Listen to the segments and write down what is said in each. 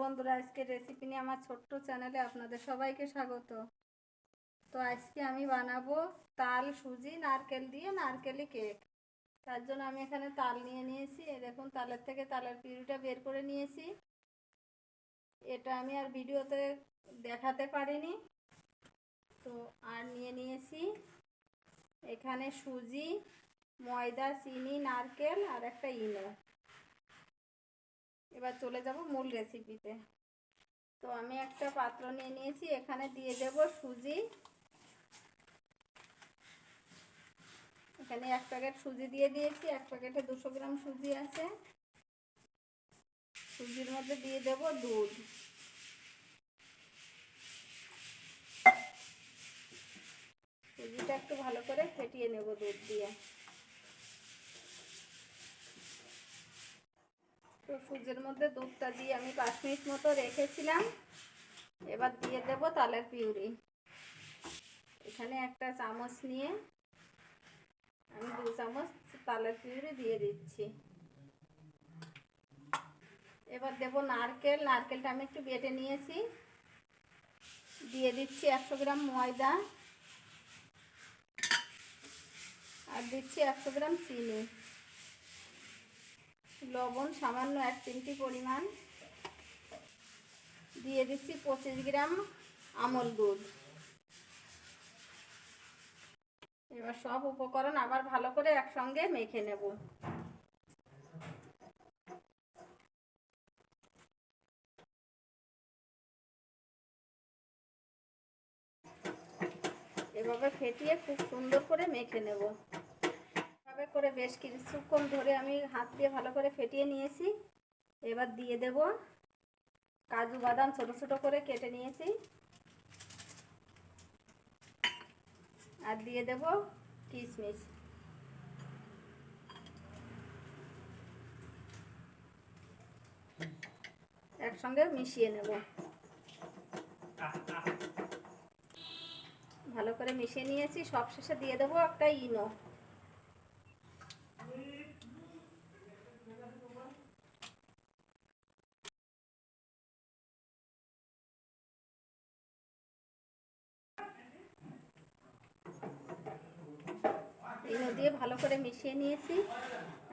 বন্ধুরা, আজকে রেসিপি নিয়ে আমার ছোট্ট চ্যানেলে আপনাদের সবাইকে স্বাগত। তো আজকে আমি বানাবো তাল, সুজি, নারকেল দিয়ে নারকেলি কেক তার জন্য আমি এখানে তাল নিয়ে নিয়েছি। দেখুন, তালের থেকে তালের পিউরিটা বের করে নিয়েছি। এটা আমি আর ভিডিওতে দেখাতে পারিনি। তো আর নিয়ে নিয়েছি এখানে সুজি, ময়দা, চিনি, নারকেল আর একটা ইনো। এবার চলে যাব মূল রেসিপিতে তো আমি একটা পাত্র নিয়ে নিয়েছি, এখানে দিয়ে দেব সুজি। এখানে এক প্যাকেট সুজি দিয়ে দিয়েছি, এক প্যাকেটে দুশো গ্রাম সুজি আছে। সুজির মধ্যে দিয়ে দেব দুধ। সুজিটা একটু ভালো করে ফেটিয়ে নেব দুধ দিয়ে। তো সুজির মধ্যে দুধটা দিয়ে আমি পাঁচ মিনিট মতো রেখেছিলাম। এবার দিয়ে দেব তালের পিউরি। এখানে একটা চামচ নিয়ে আমি দু চামচ তালের পিউরি দিয়ে দিচ্ছি। এবার দেব নারকেল। নারকেলটা আমি একটু বেটে নিয়েছি। দিয়ে দিচ্ছি একশো গ্রাম ময়দা। আর দিচ্ছি একশো গ্রাম চিনি। লবণ সামান্য এক চিমটি পরিমাণ দিয়ে দিচ্ছি পঁচিশ গ্রাম আমল দুধ এবার সব উপকরণ আবার ভালো করে একসঙ্গে মেখে নেব। এভাবে ফেটিয়ে খুব সুন্দর করে মেখে নেব। এভাবে করে বেশ কিছুক্ষণ ধরে আমি হাত দিয়ে ভালো করে ফেটিয়ে নিয়েছি। এবার দিয়ে দেব কাজু বাদাম ছোট ছোট করে কেটে নিয়েছি। আর দিয়ে দেব কিশমিশ। একসঙ্গে মিশিয়ে নেব। ভালো করে মিশিয়ে নিয়েছি। সব শেষে দিয়ে দেবো একটা ইনো ইনো দিয়ে ভালো করে মিশিয়ে নিয়েছি।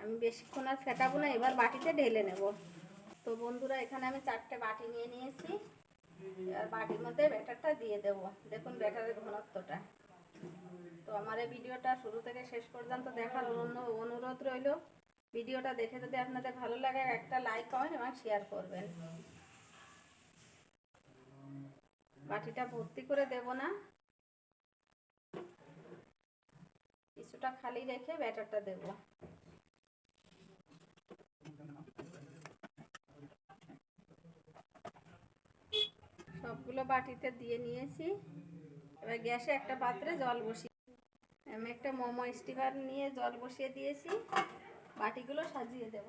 আমি বেশিক্ষণ আর ফেটাবো না, এবার বাটিতে ঢেলে নেব। তো বন্ধুরা, এখানে আমি চারটে বাটি নিয়ে নিয়েছি। আর বাটির মধ্যে ব্যাটারটা দিয়ে দেব। দেখুন ব্যাটারের ঘনত্বটা। তো আমার এই ভিডিওটা শুরু থেকে শেষ পর্যন্ত দেখার অনুরোধ রইল। ভিডিওটা দেখে যদি আপনাদের ভালো লাগে, একটা লাইক, কমেন্ট এবং শেয়ার করবেন। বাটিটা ভর্তি করে দেব না। কিছুটা খালি রেখে ব্যাটারটা দেব। সবগুলো বাটিতে দিয়ে নিয়েছি। এবার গ্যাসে একটা পাত্রে জল বসিয়ে আমি একটা মোমো স্টিকার নিয়ে জল বসিয়ে দিয়েছি। বাটিগুলো সাজিয়ে দেব।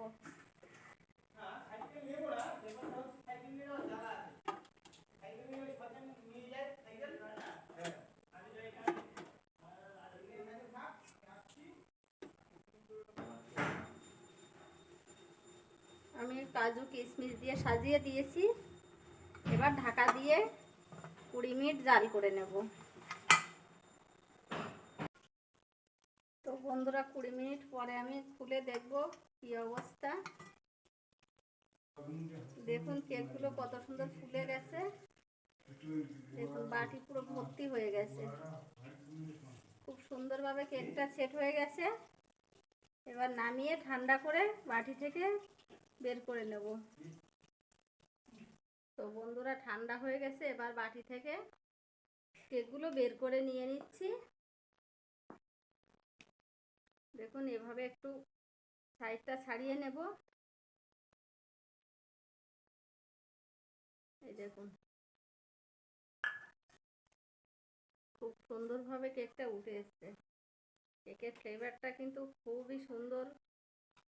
আমি কাজু কিশমিশ দিয়ে সাজিয়ে দিয়েছি। এবার ঢাকা দিয়ে কুড়ি মিনিট জাল করে নেব। তো বন্ধুরা, কুড়ি মিনিট পরে আমি খুলে দেখব কি অবস্থা। দেখুন কেকগুলো কত সুন্দর ফুলে গেছে। দেখুন বাটি পুরো ভর্তি হয়ে গেছে। খুব সুন্দরভাবে কেকটা সেট হয়ে গেছে। এবার নামিয়ে ঠান্ডা করে বাটি থেকে বের করে নেব। তো বন্ধুরা, ঠান্ডা হয়ে গেছে, এবার বাটি থেকে কেকগুলো বের করে নিয়ে নিচ্ছি। দেখুন, এভাবে একটু সাইডটা ছাড়িয়ে নেব। এই দেখুন। খুব সুন্দরভাবে কেকটা উঠে এসছে। কেকের ফ্লেভারটা কিন্তু খুবই সুন্দর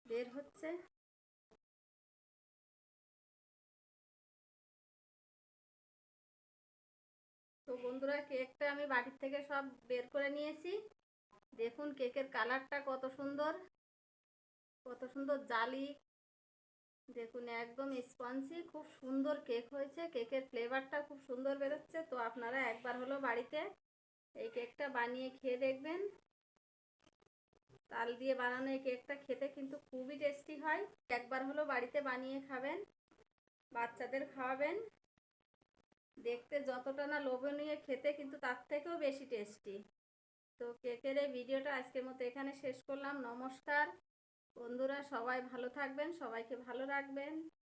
বের হচ্ছে। বন্ধুরা কেকটা আমি বাড়ির থেকে সব বের করে নিয়েছি। দেখুন কেকের কালারটা কত সুন্দর কত সুন্দর জালি। দেখুন একদম স্পঞ্জি, খুব সুন্দর কেক হয়েছে। কেকের ফ্লেভারটা খুব সুন্দর বেরোচ্ছে। তো আপনারা একবার হলো বাড়িতে এই কেকটা বানিয়ে খেয়ে দেখবেন। তাল দিয়ে বানানো এই কেকটা খেতে কিন্তু খুবই টেস্টি হয়। একবার হলো বাড়িতে বানিয়ে খাবেন, বাচ্চাদের খাওয়াবেন। দেখতে যতটা না লোভনীয় খেতে, কিন্তু তার থেকেও বেশি টেস্টি তো কেকের এই ভিডিওটা আজকের মতো এখানে শেষ করলাম। নমস্কার। বন্ধুরা, সবাই ভালো থাকবেন, সবাইকে ভালো রাখবেন।